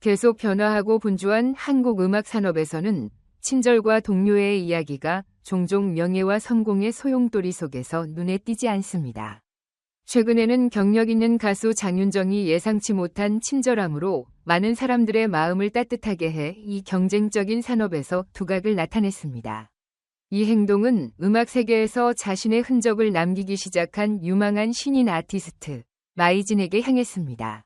계속 변화하고 분주한 한국 음악 산업에서는 친절과 동료의 이야기가 종종 명예와 성공의 소용돌이 속에서 눈에 띄지 않습니다. 최근에는 경력 있는 가수 장윤정이 예상치 못한 친절함으로 많은 사람들의 마음을 따뜻하게 해 이 경쟁적인 산업에서 두각을 나타냈습니다. 이 행동은 음악 세계에서 자신의 흔적을 남기기 시작한 유망한 신인 아티스트 마이진에게 향했습니다.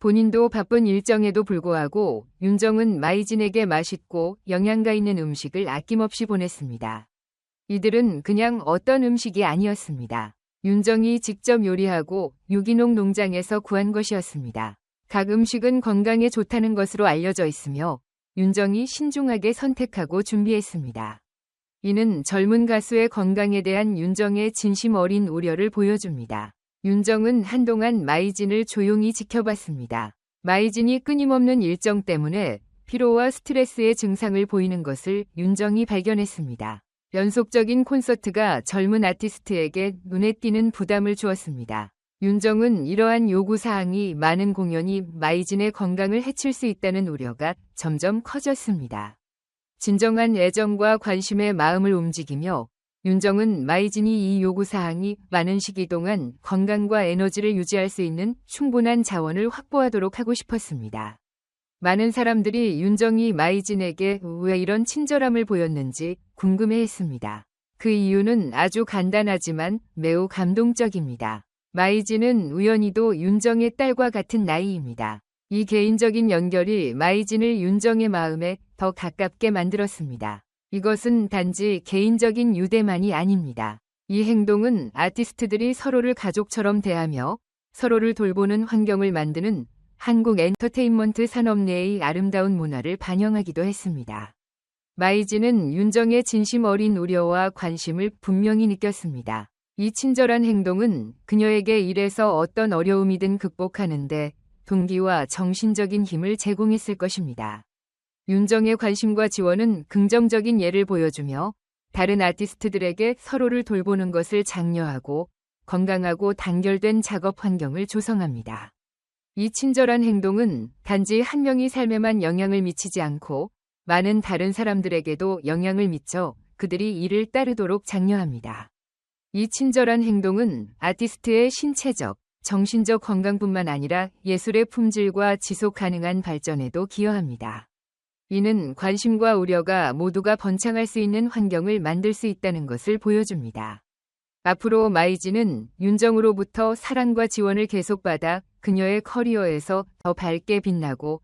본인도 바쁜 일정에도 불구하고 윤정은 마이진에게 맛있고 영양가 있는 음식을 아낌없이 보냈습니다. 이들은 그냥 어떤 음식이 아니었습니다. 윤정이 직접 요리하고 유기농 농장에서 구한 것이었습니다. 각 음식은 건강에 좋다는 것으로 알려져 있으며 윤정이 신중하게 선택하고 준비했습니다. 이는 젊은 가수의 건강에 대한 윤정의 진심 어린 우려를 보여줍니다. 윤정은 한동안 마이진을 조용히 지켜봤습니다. 마이진이 끊임없는 일정 때문에 피로와 스트레스의 증상을 보이는 것을 윤정이 발견했습니다. 연속적인 콘서트가 젊은 아티스트에게 눈에 띄는 부담을 주었습니다. 윤정은 이러한 요구사항이 많은 공연이 마이진의 건강을 해칠 수 있다는 우려가 점점 커졌습니다. 진정한 애정과 관심의 마음을 움직이며 윤정은 마이진이 이 요구사항이 많은 시기 동안 건강과 에너지를 유지할 수 있는 충분한 자원을 확보하도록 하고 싶었습니다. 많은 사람들이 윤정이 마이진에게 왜 이런 친절함을 보였는지 궁금해했습니다. 그 이유는 아주 간단하지만 매우 감동적입니다. 마이진은 우연히도 윤정의 딸과 같은 나이입니다. 이 개인적인 연결이 마이진을 윤정의 마음에 더 가깝게 만들었습니다. 이것은 단지 개인적인 유대만이 아닙니다. 이 행동은 아티스트들이 서로를 가족처럼 대하며 서로를 돌보는 환경을 만드는 한국 엔터테인먼트 산업 내의 아름다운 문화를 반영하기도 했습니다. 마이진은 윤정의 진심 어린 우려와 관심을 분명히 느꼈습니다. 이 친절한 행동은 그녀에게 일에서 어떤 어려움이든 극복하는데 동기와 정신적인 힘을 제공했을 것입니다. 윤정의 관심과 지원은 긍정적인 예를 보여주며 다른 아티스트들에게 서로를 돌보는 것을 장려하고 건강하고 단결된 작업 환경을 조성합니다. 이 친절한 행동은 단지 한 명이 삶에만 영향을 미치지 않고 많은 다른 사람들에게도 영향을 미쳐 그들이 이를 따르도록 장려합니다. 이 친절한 행동은 아티스트의 신체적, 정신적 건강뿐만 아니라 예술의 품질과 지속 가능한 발전에도 기여합니다. 이는 관심과 우려가 모두가 번창할 수 있는 환경을 만들 수 있다는 것을 보여줍니다. 앞으로 마이지는 윤정으로부터 사랑과 지원을 계속받아 그녀의 커리어에서 더 밝게 빛나고